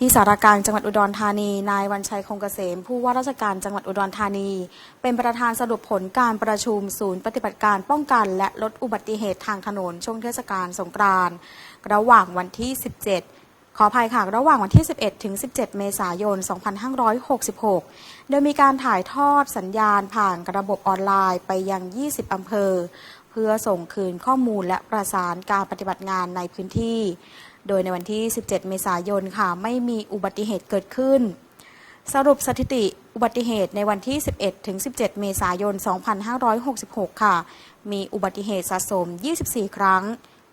ที่สารกลางจังหวัดอุดรธานี นายวันชัยคงเกษม ผู้ว่าราชการจังหวัดอุดรธานี เป็นประธานสรุปผลการประชุมศูนย์ปฏิบัติการป้องกัน และลดอุบัติเหตุทางถนนช่วงเทศกาลสงกรานต์ระหว่างวันที่ 17ขออภัยค่ะ ระหว่างวันที่ 11 ถึง 17 เมษายน 2566 โดยมีการถ่ายทอดสัญญาณผ่านระบบออนไลน์ไปยัง 20 อำเภอ เพื่อส่งคืนข้อมูลและประสานการปฏิบัติงานในพื้นที่ โดยในวันที่ 17 เมษายนค่ะ ไม่มีอุบัติเหตุเกิดขึ้น สรุปสถิติอุบัติเหตุในวันที่ 11 ถึง 17 เมษายน 2566 ค่ะ มีอุบัติเหตุสะสม 24 ครั้ง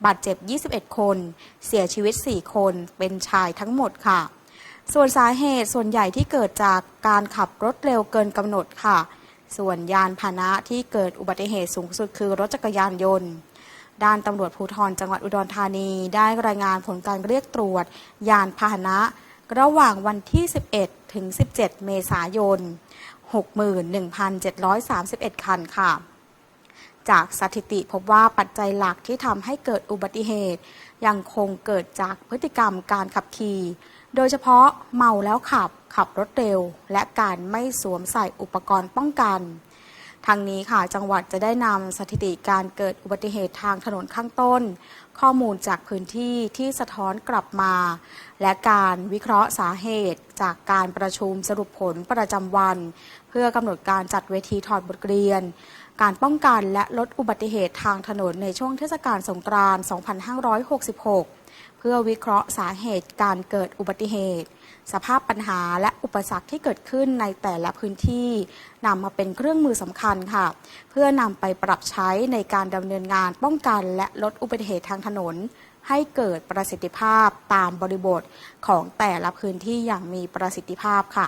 บาดเจ็บ 21 คน เสียชีวิต 4 คน เป็นชายทั้งหมดค่ะ ส่วนสาเหตุส่วนใหญ่ที่เกิดจากการขับรถเร็วเกินกำหนดค่ะ ส่วนยานพาหนะที่เกิดอุบัติเหตุสูงสุดคือรถจักรยานยนต์ ด้านตำรวจภูธรจังหวัดอุดรธานี ได้รายงานผลการเรียกตรวจ ยานพาหนะ ระหว่างวันที่ 11 ถึง 17 เมษายน 61,731 คันค่ะ จากสถิติพบว่าปัจจัยหลักที่ทำให้เกิดอุบัติเหตุ ยังคงเกิดจากพฤติกรรมการขับขี่ โดยเฉพาะเมาแล้วขับ ขับรถเร็ว และการไม่สวมใส่อุปกรณ์ป้องกัน ทางนี้ค่ะจังหวัดจะได้นำสถิติการเกิดอุบัติเหตุทางถนนข้างต้น ข้อมูลจากพื้นที่ที่สะท้อนกลับมา และการวิเคราะห์สาเหตุจากการประชุมสรุปผลประจำวัน เพื่อกำหนดการจัดเวทีถอดบทเรียน การป้องกันและลดอุบัติเหตุทางถนนในช่วงเทศกาลสงกรานต์ 2566 เพื่อวิเคราะห์สาเหตุการเกิดอุบัติเหตุ สภาพปัญหาและอุปสรรคที่เกิดขึ้นในแต่ละพื้นที่นำมาเป็นเครื่องมือสำคัญค่ะ เพื่อนำไปปรับใช้ในการดำเนินงานป้องกัน และลดอุบัติเหตุทางถนน ให้เกิดประสิทธิภาพตามบริบทของแต่ละพื้นที่อย่างมีประสิทธิภาพค่ะ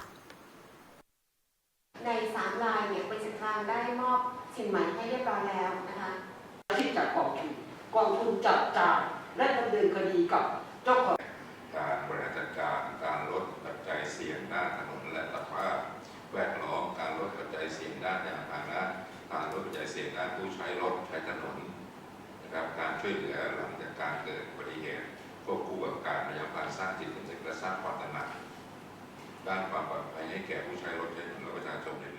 ในสามรายเนี่ยบริษัทกลางได้มอบสินไหมให้เรียบร้อยแล้วนะคะที่จากกองทุนกองทุนจัดจ่าย และดำเนินคดีกับเจ้าของการบริหารจัดการการลดปัจจัยเสี่ยงด้านถนนและสภาพแวดล้อมการลดปัจจัยเสี่ยงด้านยานพาหนะการลดปัจจัยเสี่ยงด้านผู้ใช้รถใช้ถนนนะครับการช่วยเหลือหลังจากการเกิดอุบัติเหตุควบคู่กับการพยายามการสร้างจิตสำนึกและสร้างความตระหนักด้านความปลอดภัยให้แก่ผู้ใช้รถใช้ถนนและประชาชนใน